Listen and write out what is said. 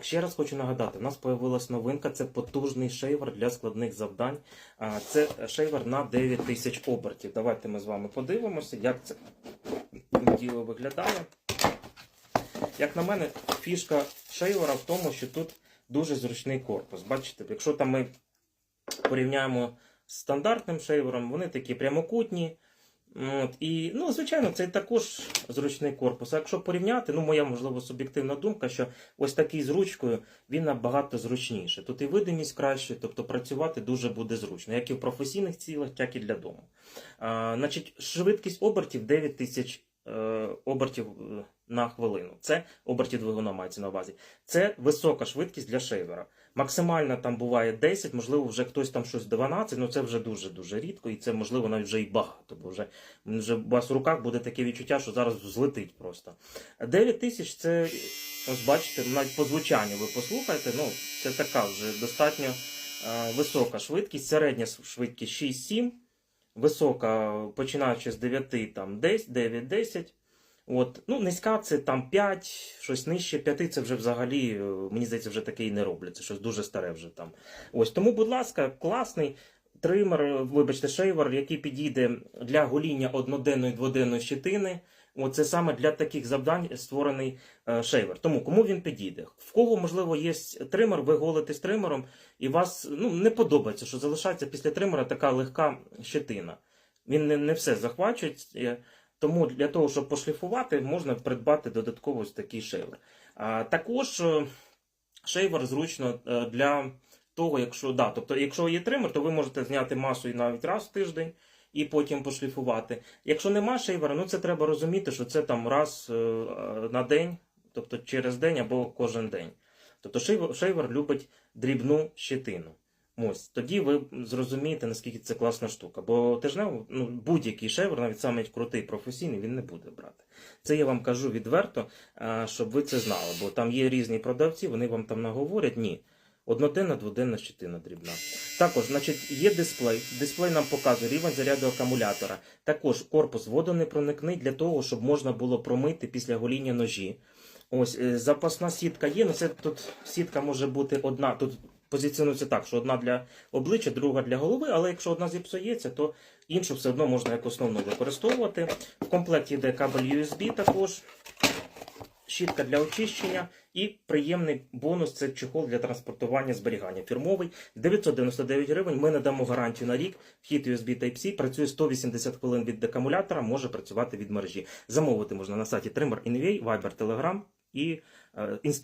Так, ще раз хочу нагадати, у нас появилась новинка, це потужний шейвер для складних завдань. Це шейвер на 9000 обертів. Давайте ми з вами подивимося, як це діло виглядає. Як на мене, фішка шейвера в тому, що тут дуже зручний корпус. Бачите, якщо там ми порівняємо з стандартним шейвером, вони такі прямокутні. От, і, ну, звичайно, це також зручний корпус. А якщо порівняти, ну, моя, можливо, суб'єктивна думка, що ось такий з ручкою він набагато зручніше. Тут і видимість краще, тобто працювати дуже буде зручно, як і в професійних цілях, так і для дому. А, значить, швидкість обертів 9000 е, обертів е, на хвилину. Це обертів двигуна мається на увазі. Це висока швидкість для шейвера. Максимальна там буває 10, можливо, вже хтось там щось 12, ну це вже дуже-дуже рідко, і це можливо навіть вже і багато, бо вже, вже у вас в руках буде таке відчуття, що зараз злетить просто. 9 тисяч це, ось бачите, навіть по звучанню ви послухаєте, ну це така вже достатньо е, висока швидкість, середня швидкість 6-7, висока, починаючи з 9, там 10, 9-10. От, ну, низька це там 5, щось нижче 5, це вже взагалі, е, мені здається, вже таке і не роблять. Це щось дуже старе вже там. Ось тому, будь ласка, класний тример, е, вибачте, шейвер, який підійде для гоління одноденної дводенної щитини. Оце саме для таких завдань створений е, шейвер. Тому кому він підійде? В кого, можливо, є тример, ви голите з тримером, і вас ну, не подобається, що залишається після тримера така легка щетина. Він не, не все захвачує. Тому для того, щоб пошліфувати, можна придбати додатково ось такий шейвер. Також е, шейвер зручно е, для того, якщо да, тобто, якщо є тример, то ви можете зняти масу і навіть раз в тиждень і потім пошліфувати. Якщо нема шейвера, ну це треба розуміти, що це там раз е, на день, тобто через день або кожен день. Тобто шейвер любить дрібну щетину. Ось тоді ви зрозумієте, наскільки це класна штука. Бо тижнево ну, будь-який шейвер, навіть самий крутий професійний, він не буде брати. Це я вам кажу відверто, щоб ви це знали. Бо там є різні продавці, вони вам там наговорять. Ні. Одноденна, дводенна щетина дрібна. Також, значить, є дисплей. Дисплей нам показує рівень заряду акумулятора. Також корпус водонепроникний для того, щоб можна було промити після гоління ножі. Ось е, запасна сітка є. Ну це тут сітка може бути одна. Тут позиціонується так, що одна для обличчя, друга для голови, але якщо одна зіпсується, то іншу все одно можна як основну використовувати. В комплекті йде кабель USB також, щітка для очищення і приємний бонус це чехол для транспортування зберігання. Фірмовий 999 гривень. Ми надамо гарантію на рік. Вхід USB Type-C працює 180 хвилин від акумулятора, може працювати від мережі. Замовити можна на сайті Trimmer.nva, Viber, Telegram і е, Instagram.